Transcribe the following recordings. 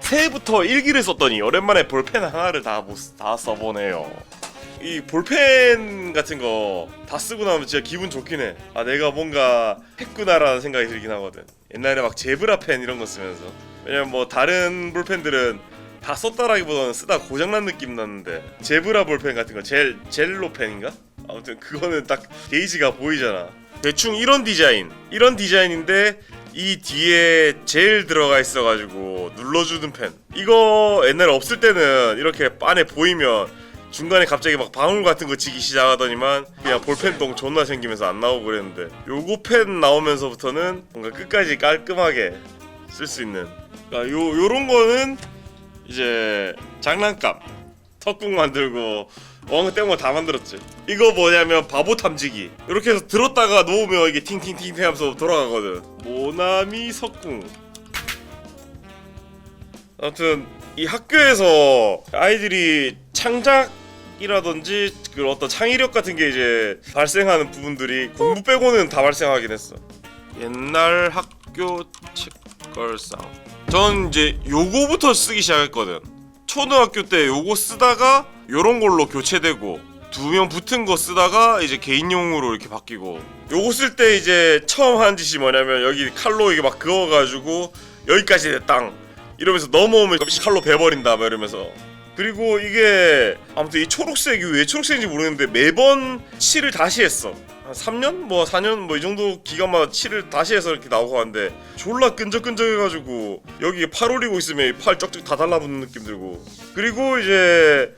새해부터 일기를 썼더니 오랜만에 볼펜 하나를 다, 못, 다 써보네요. 이 볼펜 같은 거 다 쓰고 나면 진짜 기분 좋긴 해. 아 내가 뭔가 했구나라는 생각이 들긴 하거든. 옛날에 막 제브라 펜 이런 거 쓰면서 왜냐면 뭐 다른 볼펜들은 다 썼다라기보다는 쓰다 고장난 느낌 났는데 제브라 볼펜 같은 거 젤 젤로 펜인가? 아무튼 그거는 딱 게이지가 보이잖아. 대충 이런 디자인, 이런 디자인인데 이 뒤에 젤 들어가 있어가지고 눌러주는 펜. 이거 옛날에 없을 때는 이렇게 안에 보이면 중간에 갑자기 막 방울 같은 거 치기 시작하더니만 그냥 볼펜똥 존나 생기면서 안 나오고 그랬는데 요거 펜 나오면서부터는 뭔가 끝까지 깔끔하게 쓸 수 있는 그러니까 요 요런 거는 이제 장난감 턱국 만들고 엉 땡거 다 만들었지 이거 뭐냐면 바보 탐지기 이렇게 해서 들었다가 놓으면 이게 팅팅팅 하면서 돌아가거든 모나미 석궁 아무튼 이 학교에서 아이들이 창작 이라든지 그 어떤 창의력 같은 게 이제 발생하는 부분들이 공부 빼고는 다 발생하긴 했어. 옛날 학교 책걸상. 전 이제 요거부터 쓰기 시작했거든. 초등학교 때 요거 쓰다가 요런 걸로 교체되고 두 명 붙은 거 쓰다가 이제 개인용으로 이렇게 바뀌고 요거 쓸 때 이제 처음 한 짓이 뭐냐면 여기 칼로 이게 막 그어가지고 여기까지 내 땅 이러면서 넘어오면 칼로 베버린다 막 이러면서. 그리고 이게 아무튼 이 초록색이 왜 초록색인지 모르겠는데 매번 칠을 다시 했어 한 3년? 뭐 4년 뭐 이 정도 기간마다 칠을 다시 해서 이렇게 나오고 하는데 졸라 끈적끈적해가지고 여기 팔 올리고 있으면 이팔 쩍쩍 다 달라붙는 느낌 들고 그리고 이제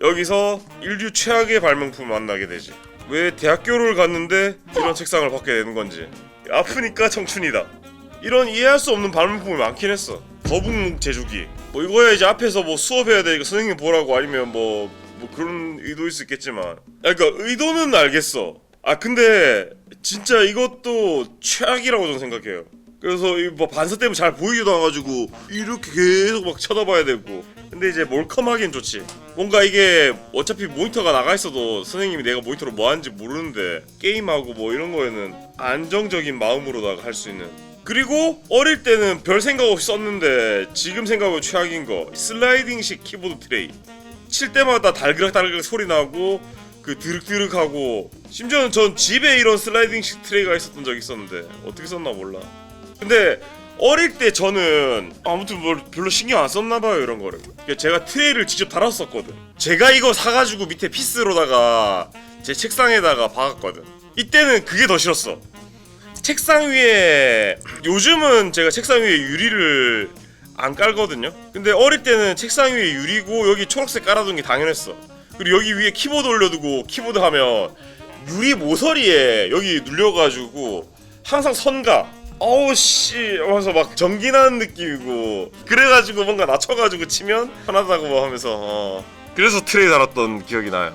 여기서 인류 최악의 발명품을 만나게 되지 왜 대학교를 갔는데 이런 책상을 받게 되는 건지 아프니까 청춘이다 이런 이해할 수 없는 발명품이 많긴 했어. 거북목 제조기. 뭐 이거야 이제 앞에서 뭐 수업해야 되니까 선생님 보라고 아니면 뭐, 뭐 그런 의도일 수 있겠지만. 아, 그러니까 의도는 알겠어. 아 근데 진짜 이것도 최악이라고 저는 생각해요. 그래서 이뭐 반사 때문에 잘 보이지도 않아가지고 이렇게 계속 막 쳐다봐야 되고. 근데 이제 몰컴하긴 좋지. 뭔가 이게 어차피 모니터가 나가 있어도 선생님이 내가 모니터로 뭐 하는지 모르는데 게임하고 뭐 이런 거에는 안정적인 마음으로다가 할 수 있는 그리고 어릴 때는 별 생각 없이 썼는데 지금 생각하면 최악인 거 슬라이딩식 키보드 트레이 칠 때마다 달그락달그락 소리 나고 그 드륵드륵하고 심지어는 전 집에 이런 슬라이딩식 트레이가 있었던 적이 있었는데 어떻게 썼나 몰라. 근데 어릴 때 저는 아무튼 뭘 별로 신경 안 썼나 봐요 이런 거를. 그러니까 제가 트레이를 직접 달았었거든. 제가 이거 사가지고 밑에 피스로다가 제 책상에다가 박았거든. 이때는 그게 더 싫었어. 책상 위에 요즘은 제가 책상 위에 유리를 안 깔거든요. 근데 어릴 때는 책상 위에 유리고 여기 초록색 깔아둔 게 당연했어. 그리고 여기 위에 키보드 올려두고 키보드 하면 유리 모서리에 여기 눌려가지고 항상 선가. 어우 씨 하면서 막 전기 나는 느낌이고 그래가지고 뭔가 낮춰가지고 치면 편하다고 뭐 하면서 어. 그래서 트레이 달았던 기억이 나요.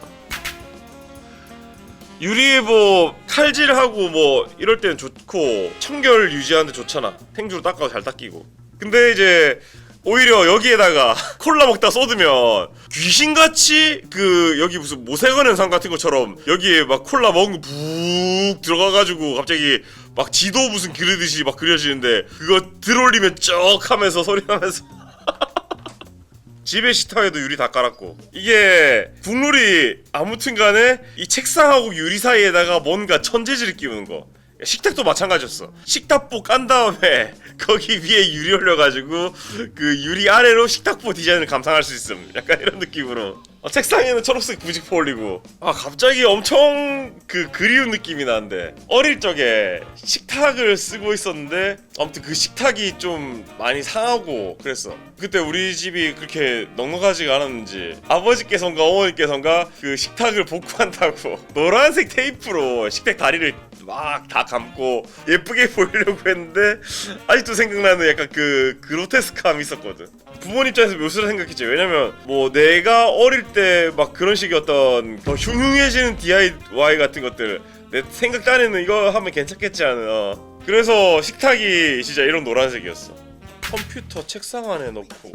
유리 뭐 칼질하고 뭐 이럴 때는 좋고 청결 유지하는데 좋잖아 탱주로 닦아도 잘 닦이고 근데 이제 오히려 여기에다가 콜라 먹다 쏟으면 귀신같이 그 여기 무슨 모세관 현상 같은 것처럼 여기에 막 콜라 먹은 거북 들어가가지고 갑자기 막 지도 무슨 그리듯이 막 그려지는데 그거 들어올리면 쩍 하면서 소리 나면서 집에 식탁에도 유리 다 깔았고. 이게 국룰이 아무튼간에 이 책상하고 유리 사이에다가 뭔가 천재질을 끼우는 거 식탁도 마찬가지였어. 식탁보 깐 다음에 거기 위에 유리 올려가지고 그 유리 아래로 식탁보 디자인을 감상할 수 있음. 약간 이런 느낌으로. 어, 책상에는 초록색 부직포 올리고. 아 갑자기 엄청 그 그리운 느낌이 나는데. 어릴 적에 식탁을 쓰고 있었는데 아무튼 그 식탁이 좀 많이 상하고 그랬어. 그때 우리 집이 그렇게 넉넉하지가 않았는지 아버지께선가 어머니께선가 그 식탁을 복구한다고 노란색 테이프로 식탁 다리를 막 다 감고 예쁘게 보이려고 했는데 아직도 생각나는 약간 그 그로테스크함이 있었거든. 부모님 입장에서 묘수를 생각했지. 왜냐면 뭐 내가 어릴 때 막 그런 식의 어떤 더 흉흉해지는 DIY 같은 것들 내 생각 딴에는 이거 하면 괜찮겠지 않은 어. 그래서 식탁이 진짜 이런 노란색이었어. 컴퓨터 책상 안에 넣고.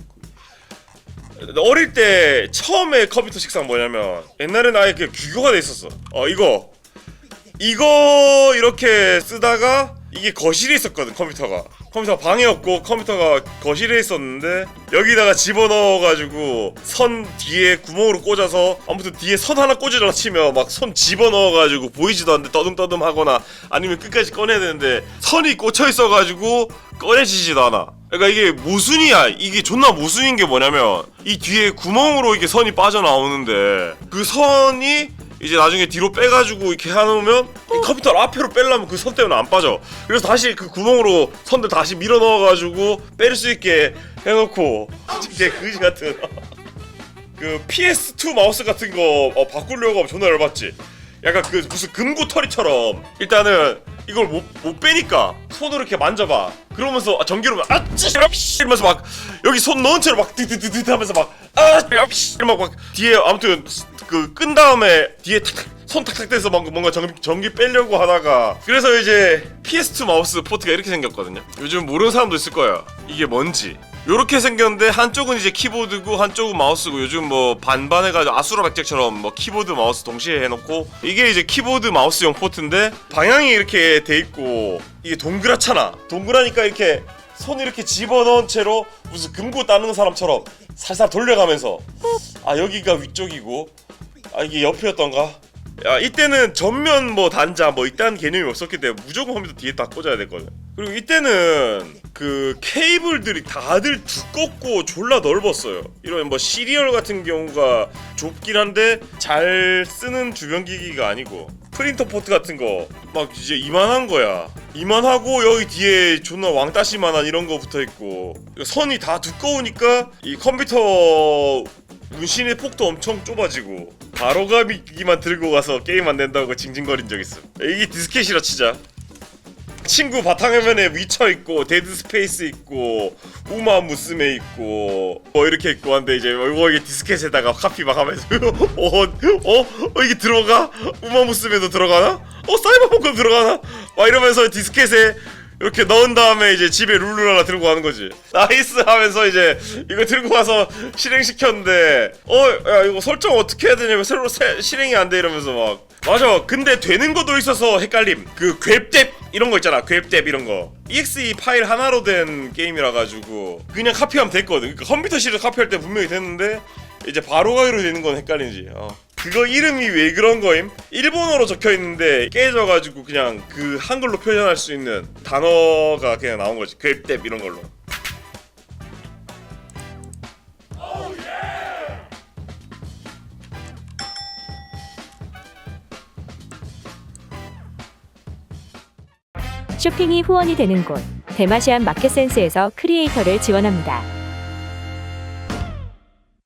어릴 때 처음에 컴퓨터 책상 뭐냐면 옛날에는 아예 그 규격화 돼 있었어. 어 이거 이거 이렇게 쓰다가 이게 거실에 있었거든 컴퓨터가. 컴퓨터가 방에 없고 컴퓨터가 거실에 있었는데 여기다가 집어넣어가지고 선 뒤에 구멍으로 꽂아서 아무튼 뒤에 선 하나 꽂으라 치면 막 손 집어넣어가지고 보이지도 않는데 떠듬떠듬 하거나 아니면 끝까지 꺼내야 되는데 선이 꽂혀 있어가지고 꺼내지지도 않아. 그러니까 이게 모순이야. 이게 존나 모순인 게 뭐냐면 이 뒤에 구멍으로 이게 선이 빠져나오는데 그 선이 이제 나중에 뒤로 빼가지고 이렇게 해놓으면 이 컴퓨터를 앞으로 빼려면 그 선 때문에 안 빠져. 그래서 다시 그 구멍으로 선들 다시 밀어 넣어가지고 뺄 수 있게 해놓고 이제 그지 같은 그 PS2 마우스 같은 거 어, 바꾸려고 하면 존나 열받지. 약간 그 무슨 금고털이처럼. 일단은 이걸 못, 못 빼니까 손으로 이렇게 만져봐. 그러면서 아, 전기로 막 아찌 이러면서 막 여기 손 넣은 채로 막 드드드드 하면서 막아 이러면서 막 뒤에 아무튼 그 끈 다음에 뒤에 탁탁 손 탁탁 대서 뭔가 뭔가 전기, 전기 빼려고 하다가 그래서 이제 PS2 마우스 포트가 이렇게 생겼거든요. 요즘 모르는 사람도 있을 거야 이게 뭔지 요렇게 생겼는데 한쪽은 이제 키보드고 한쪽은 마우스고 요즘 뭐 반반 해가지고 아수라 백잭처럼 뭐 키보드 마우스 동시에 해놓고 이게 이제 키보드 마우스용 포트인데 방향이 이렇게 돼 있고 이게 동그랗잖아. 동그라니까 이렇게 손 이렇게 집어넣은 채로 무슨 금고 따는 사람처럼 살살 돌려가면서 아 여기가 위쪽이고 아 이게 옆이었던가? 야 이때는 전면 뭐 단자 뭐 이딴 개념이 없었기 때문에 무조건 컴퓨터 뒤에 딱 꽂아야 됐거든 그리고 이때는 그 케이블들이 다들 두껍고 졸라 넓었어요 이런 뭐 시리얼 같은 경우가 좁긴 한데 잘 쓰는 주변 기기가 아니고 프린터 포트 같은 거 막 이제 이만한 거야 이만하고 여기 뒤에 존나 왕따시만한 이런 거 붙어 있고 선이 다 두꺼우니까 이 컴퓨터 문신의 폭도 엄청 좁아지고 바로가미기만 들고 가서 게임 안 된다고 징징거린 적 있어. 이게 디스켓이라 치자. 친구 바탕화면에 위쳐 있고 데드 스페이스 있고 우마 무스메 있고 뭐 이렇게 있고 한데 이제 이거 이게 디스켓에다가 카피 막 하면서 어, 어? 어 이게 들어가? 우마 무스메도 들어가나? 어 사이버펑크 들어가나? 막 이러면서 디스켓에 이렇게 넣은 다음에 이제 집에 룰루 하나 들고 가는 거지. 나이스 하면서 이제 이거 들고 가서 실행시켰는데 어 야 이거 설정 어떻게 해야 되냐면 새로 새, 실행이 안 돼 이러면서 막 맞아. 근데 되는 것도 있어서 헷갈림. 그 웹뎁 이런 거 있잖아. 웹뎁 이런 거. exe 파일 하나로 된 게임이라 가지고 그냥 카피하면 됐거든. 그러니까 컴퓨터실에 카피할 때 분명히 됐는데 이제 바로 가기로 되는 건 헷갈리지. 어. 그거 이름이 왜 그런 거임? 일본어로 적혀 있는데 깨져가지고 그냥 그 한글로 표현할 수 있는 단어가 그냥 나온 거지. 웹뎁 이런 걸로. 쇼핑이 후원이 되는 곳 대마시안 마켓센스에서 크리에이터를 지원합니다.